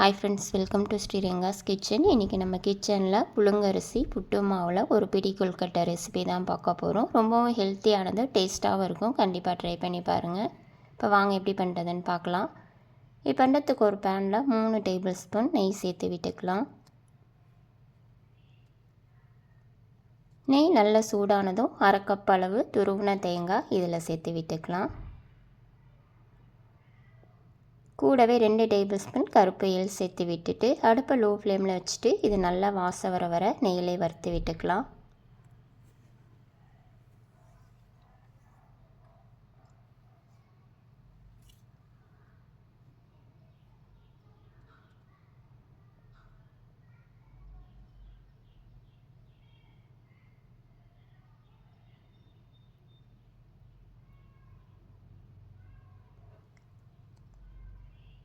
Hi friends welcome to Sriranga's kitchen இன்றைக்கி நம்ம கிச்சனில் புழுங்கரிசி புட்டு மாவில் ஒரு பிடி கொல்கட்டை ரெசிபி தான் பார்க்க போகிறோம் ரொம்பவும் ஹெல்த்தியானது டேஸ்ட்டாகவும் இருக்கும். கண்டிப்பாக ட்ரை பண்ணி பாருங்கள் இப்போ வாங்க எப்படி பண்ணுறதுன்னு பார்க்கலாம். இப்போ பண்ணுறதுக்கு ஒரு பேனில் மூணு டேபிள் ஸ்பூன் நெய் சேர்த்து விட்டுக்கலாம். நெய் நல்ல சூடானதும் அரை கப் அளவு துருவின தேங்காய் இதில் சேர்த்து விட்டுக்கலாம். கூடவே ரெண்டு டேபிள் ஸ்பூன் கருப்பு எல் சேர்த்து விட்டுட்டு அடுப்பை லோ ஃப்ளேமில் வச்சுட்டு இது நல்லா வாசம் வர வர நெய்யிலே வறுத்து விட்டுக்கலாம்.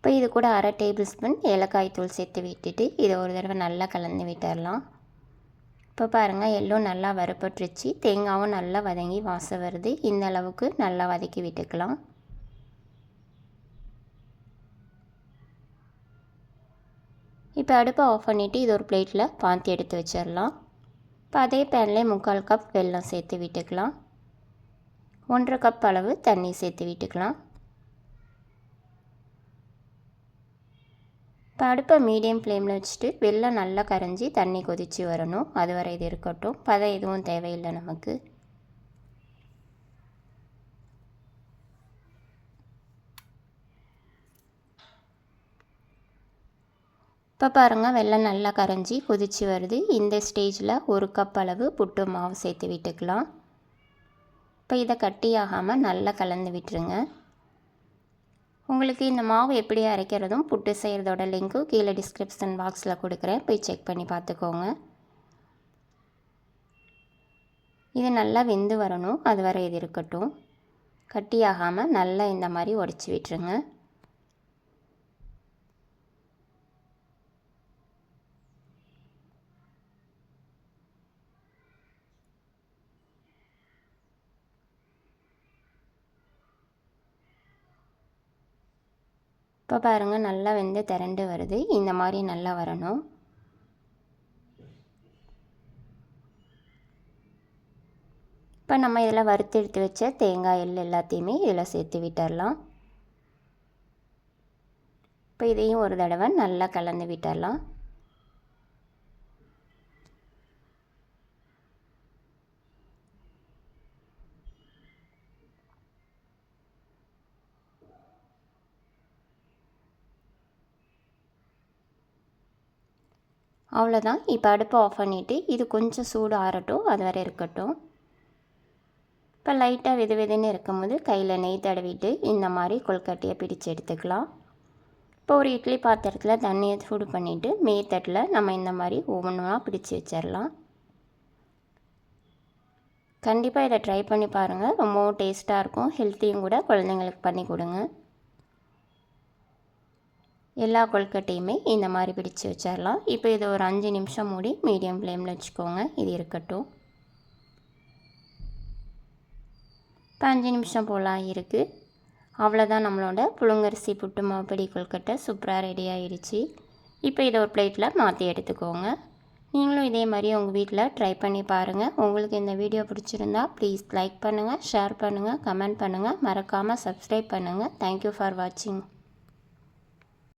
இப்போ இது கூட அரை டேபிள் ஸ்பூன் ஏலக்காய் தூள் சேர்த்து விட்டுட்டு இதை ஒரு தடவை நல்லா கலந்து விட்டுடலாம் இப்போ பாருங்கள் எல்லாம் நல்லா வறுப்பட்டுருச்சு தேங்காவும் நல்லா வதங்கி வாசம் வருது. இந்த அளவுக்கு நல்லா வதக்கி விட்டுக்கலாம். இப்போ அடுப்பை ஆஃப் பண்ணிவிட்டு இது ஒரு பிளேட்டில் பாந்தி எடுத்து வச்சிடலாம். இப்போ அதே பேன்லேயே முக்கால் கப் வெல்லம் சேர்த்து விட்டுக்கலாம். ஒன்றரை கப் அளவு தண்ணி சேர்த்து விட்டுக்கலாம். இப்போ அடுப்பை மீடியம் ஃப்ளேமில் வச்சுட்டு வெள்ளம் நல்லா கரைஞ்சி தண்ணி கொதித்து வரணும். அது வரை இது இருக்கட்டும். பதம் எதுவும் தேவையில்லை நமக்கு. இப்போ பாருங்கள் வெள்ளம் நல்லா கரைஞ்சி கொதித்து வருது. இந்த ஸ்டேஜில் ஒரு கப் அளவு புட்டு மாவு சேர்த்து விட்டுக்கலாம். இப்போ இதை கட்டியாகாமல் நல்லா கலந்து விட்டுருங்க. உங்களுக்கு இந்த மாவு எப்படி அரைக்கிறதும் புட்டு செய்கிறதோட லிங்க்கும் கீழே டிஸ்கிரிப்ஷன் பாக்ஸில் கொடுக்குறேன். போய் செக் பண்ணி பார்த்துக்கோங்க. இது நல்லா வெந்து வரணும். அது வரை இது இருக்கட்டும். கட்டியாகாமல் நல்லா இந்த மாதிரி உடச்சி விட்டுருங்க. இப்போ பாருங்கள் நல்லா வெந்து திரண்டு வருது. இந்த மாதிரி நல்லா வரணும். இப்போ நம்ம இதில் வறுத்து எடுத்து வச்ச தேங்காய் எள் எல்லாத்தையுமே இதில் சேர்த்து விட்டுடலாம் இப்போ இதையும் ஒரு தடவை நல்லா கலந்து விட்டுடலாம் அவ்வளோதான் இப்போ அடுப்பை ஆஃப் பண்ணிவிட்டு இது கொஞ்சம் சூடு ஆறட்டும் அது வரை இருக்கட்டும். இப்போ லைட்டாக வெது வெதுன்னு இருக்கும்போது கையில் நெய் தடவிட்டு இந்த மாதிரி கொல்கட்டையை பிடிச்சு எடுத்துக்கலாம். இப்போ ஒரு இட்லி பாத்திரத்தில் தண்ணியை சூடு பண்ணிவிட்டு மேத்தட்டில் நம்ம இந்த மாதிரி ஒவ்வொன்றா பிடிச்சி வச்சிடலாம் கண்டிப்பாக இதை ட்ரை பண்ணி பாருங்கள் ரொம்பவும் டேஸ்ட்டாக இருக்கும். ஹெல்த்தியும் கூட குழந்தைங்களுக்கு பண்ணி கொடுங்க. எல்லா கொழுக்கட்டையுமே இந்த மாதிரி பிடிச்சி வச்சிடலாம் இப்போ இதை ஒரு அஞ்சு நிமிஷம் மூடி மீடியம் ஃப்ளேமில் வச்சுக்கோங்க. இது இருக்கட்டும். இப்போ அஞ்சு நிமிஷம் போல் இருக்குது அவ்வளோதான் நம்மளோட புழுங்கரிசி புட்டு மாப்பிடி கொழுக்கட்டை சூப்பராக ரெடி ஆகிடுச்சு. இப்போ இதை ஒரு பிளேட்டில் மாற்றி எடுத்துக்கோங்க. நீங்களும் இதே மாதிரி உங்கள் வீட்டில் ட்ரை பண்ணி பாருங்கள். உங்களுக்கு இந்த வீடியோ பிடிச்சிருந்தா ப்ளீஸ் லைக் பண்ணுங்கள் ஷேர் பண்ணுங்கள் கமெண்ட் பண்ணுங்கள். மறக்காமல் சப்ஸ்கிரைப் பண்ணுங்கள். தேங்க்யூ ஃபார் வாட்சிங்